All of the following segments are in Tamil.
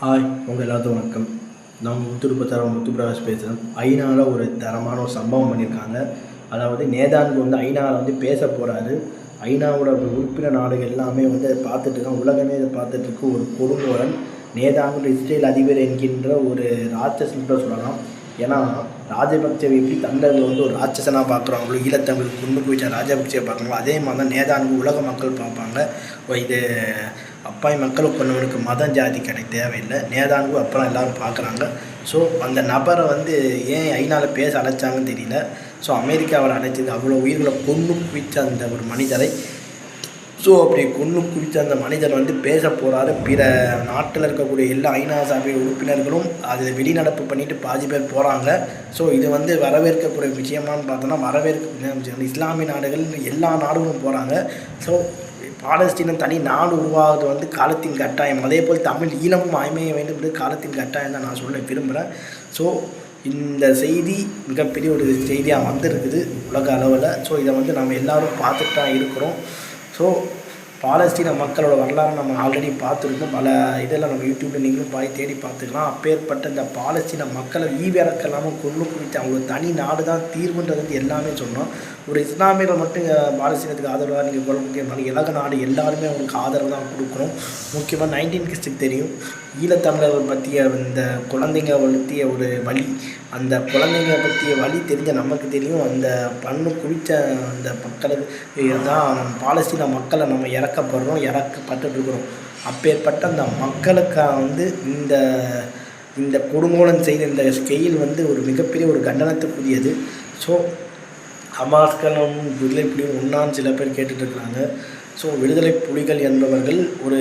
ஹாய் உங்கள் எல்லாத்துக்கும் வணக்கம். நான் முத்துருப்பத்தாரம் முத்துப்பிரகாஷ் பேசுகிறேன் ஐநாவில் ஒரு தரமான ஒரு சம்பவம் பண்ணியிருக்காங்க. அதாவது நேதானுக்கு வந்து ஐநாவில் வந்து பேச போகிறாரு ஐநாவோட உறுப்பினர் நாடுகள் எல்லாமே வந்து அதை பார்த்துட்டு உலகமே இதை பார்த்துட்டு இருக்கு. ஒரு கொடுங்கோரன் நேதாங்கிற இஸ்ரேல் அதிபர் என்கின்ற ஒரு ராட்சசன் கூட சொல்லலாம். ஏன்னா ராஜபக்சேவை எப்படி தமிழர்கள் வந்து ஒரு ராட்சசனாக பார்க்குறாங்களோ ஈழத்தமிழ் குண்டுக்கு வச்ச ராஜபக்சேவை பார்க்குறாங்களோ அதே மாதிரி தான் நேதானுக்கு உலக மக்கள் பார்ப்பாங்க. இது அப்பாய் மக்களை கொண்டவனுக்கு மதம் ஜாதி கிடைக்க தேவையில்லை. நேதானுக்கு அப்புறம் எல்லாரும் பார்க்குறாங்க. ஸோ அந்த நபரை வந்து ஏன் ஐநாவில் பேச அழைச்சாங்கன்னு தெரியல. ஸோ அமெரிக்காவில் அழைச்சது அவ்வளோ உயிர்களை கொண்டு குவிச்ச அந்த ஒரு மனிதரை. ஸோ அப்படி கொண்டு குவித்த அந்த மனிதர் வந்து பேச போகிறாரு பிற நாட்டில் இருக்கக்கூடிய எல்லா ஐநா சபை உறுப்பினர்களும் அதை வெளிநடப்பு பண்ணிட்டு பாதி பேர் போகிறாங்க ஸோ இது வந்து வரவேற்கக்கூடிய விஷயமான்னு பார்த்தோன்னா வரவேற்க விஷயம் இஸ்லாமிய நாடுகள் எல்லா நாடுகளும் போகிறாங்க ஸோ பாலஸ்தீனம் தனி நாடு உருவாகுது வந்து காலத்தின் கட்டாயம். அதே போல் தமிழ் ஈழமும் அமைய வேண்டும் என்று காலத்தின் கட்டாயம் தான் நான் சொல்ல விரும்புகிறேன் ஸோ இந்த செய்தி மிகப்பெரிய ஒரு செய்தியாக வந்திருக்குது உலக அளவில். ஸோ இதை வந்து நம்ம எல்லாரும் பார்த்துட்டு தான் இருக்கிறோம். ஸோ பாலஸ்தீன மக்களோட வரலாறு நம்ம ஆல்ரெடி பார்த்துருக்கோம் பல இதெல்லாம் நம்ம யூடியூப்பில் நீங்களும் பாய் தேடி பார்த்துக்கலாம். அப்பேற்பட்ட இந்த பாலஸ்தீன மக்களை ஈவிறக்கெல்லாமல் கொண்டு குறித்து அவங்க தனி நாடு தான் தீர்வுன்றது வந்து எல்லாமே சொன்னோம். ஒரு இஸ்லாமியர்கள் மட்டும் பாலஸ்தீனத்துக்கு ஆதரவாக நீங்கள் கொள்ள முடியும் உலக நாடு எல்லாருமே அவங்களுக்கு ஆதரவு தான் கொடுக்கணும். முக்கியமாக நைன்டீன் கிறிஸ்டுக்கு தெரியும். ஈழத்தமிழர்கள் பற்றிய இந்த குழந்தைங்க பற்றிய ஒரு வழி அந்த குழந்தைங்க பற்றிய வழி தெரிஞ்ச நமக்கு தெரியும். அந்த பண்ணு குளித்த அந்த மக்களுக்கு தான் பாலஸ்தீன மக்களை நம்ம இறக்கப்படுறோம் இறக்கப்பட்டுருக்கிறோம் அப்பேற்பட்ட அந்த மக்களுக்காக வந்து இந்த இந்த கொடுங்கோலன் செய்த இந்த ஸ்கெயில் வந்து ஒரு மிகப்பெரிய ஒரு கண்டனத்துக்குரியது. ஸோ ஹமாஸ்களும் விடுதலை புலிகள் ஒன்றான்னு சில பேர் கேட்டுட்டு இருக்கிறாங்க ஸோ விடுதலை புலிகள் என்பவர்கள் ஒரு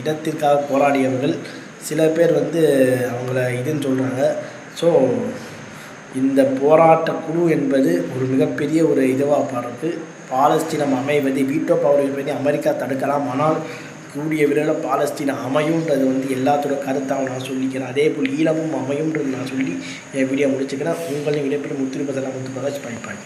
இடத்திற்காக போராடியவர்கள். சில பேர் வந்து அவங்கள இதுன்னு சொல்கிறாங்க ஸோ இந்த போராட்ட குழு என்பது ஒரு மிகப்பெரிய ஒரு இதுவாக பாருக்கு பாலஸ்தீனம் அமைவது வீட்டோ பவர் பற்றி அமெரிக்கா தடுக்கலாம். ஆனால் கூடிய விரைவில் பாலஸ்தீனம் அமையுன்றது வந்து எல்லாத்தோட கருத்தாக நான் சொல்லிக்கிறேன். அதே போல் ஈழமும் அமையுன்றது நான் சொல்லி என் வீடியோ முடிச்சுக்கிறேன். உங்களையும் விடைபெறும் முத்திருப்பதெல்லாம் முத்து பிரகாஷ் பயன்பாடு